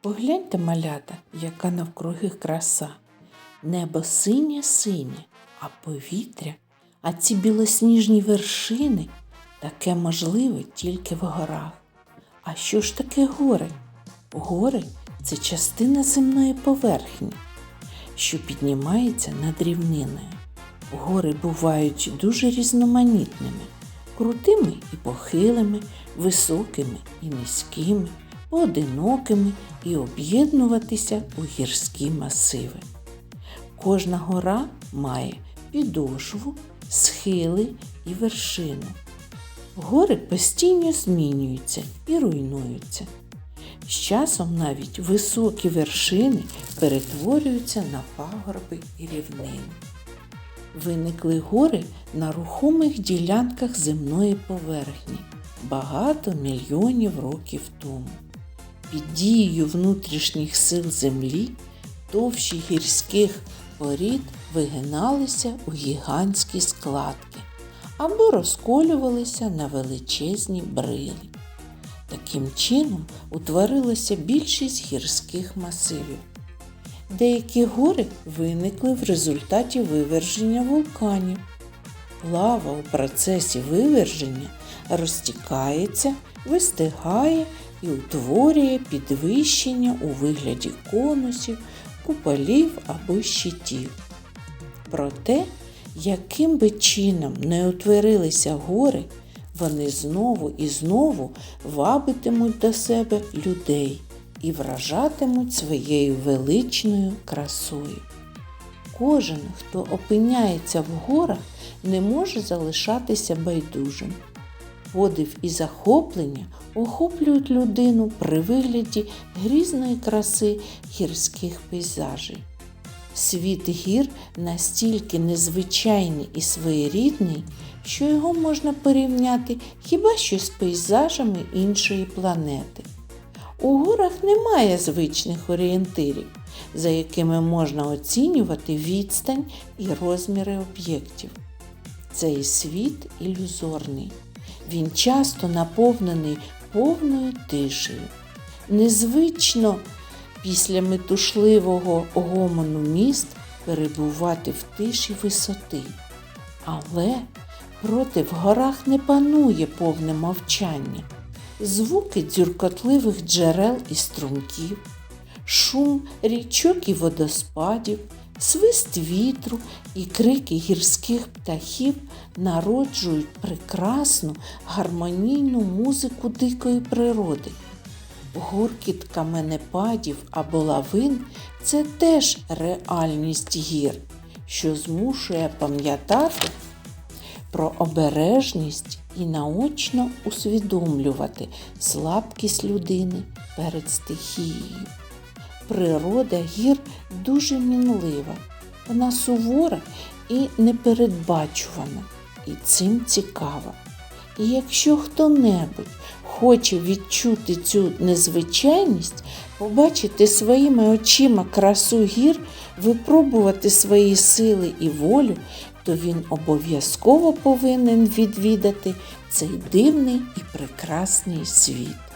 Погляньте, малята, яка навкруги краса. Небо синє синє, а повітря, а ці білосніжні вершини таке можливе тільки в горах. А що ж таке гори? Гори це частина земної поверхні, що піднімається над рівниною. Гори бувають дуже різноманітними, крутими і похилими, високими і низькими, поодинокими і об'єднуватися у гірські масиви. Кожна гора має підошву, схили і вершину. Гори постійно змінюються і руйнуються. З часом навіть високі вершини перетворюються на пагорби і рівнини. Виникли гори на рухомих ділянках земної поверхні багато мільйонів років тому. Під дією внутрішніх сил землі товщі гірських порід вигиналися у гігантські складки або розколювалися на величезні брилі. Таким чином утворилася більшість гірських масивів. Деякі гори виникли в результаті виверження вулканів. Лава у процесі виверження розтікається, вистигає і утворює підвищення у вигляді конусів, куполів або щитів. Проте, яким би чином не утворилися гори, вони знову і знову вабитимуть до себе людей і вражатимуть своєю величною красою. Кожен, хто опиняється в горах, не може залишатися байдужим. Подив і захоплення охоплюють людину при вигляді грізної краси гірських пейзажей. Світ гір настільки незвичайний і своєрідний, що його можна порівняти хіба що з пейзажами іншої планети. У горах немає звичних орієнтирів, за якими можна оцінювати відстань і розміри об'єктів. Цей світ ілюзорний. Він часто наповнений повною тишею. Незвично після метушливого гомону міст перебувати в тиші висоти. Але проти в горах не панує повне мовчання. Звуки дзюркотливих джерел і струмків, шум річок і водоспадів, свист вітру і крики гірських птахів народжують прекрасну гармонійну музику дикої природи. Гуркіт каменепадів або лавин це теж реальність гір, що змушує пам'ятати про обережність і наочно усвідомлювати слабкість людини перед стихією. Природа гір дуже мінлива, вона сувора і непередбачувана, і цим цікава. І якщо хто-небудь хоче відчути цю незвичайність, побачити своїми очима красу гір, випробувати свої сили і волю, то він обов'язково повинен відвідати цей дивний і прекрасний світ.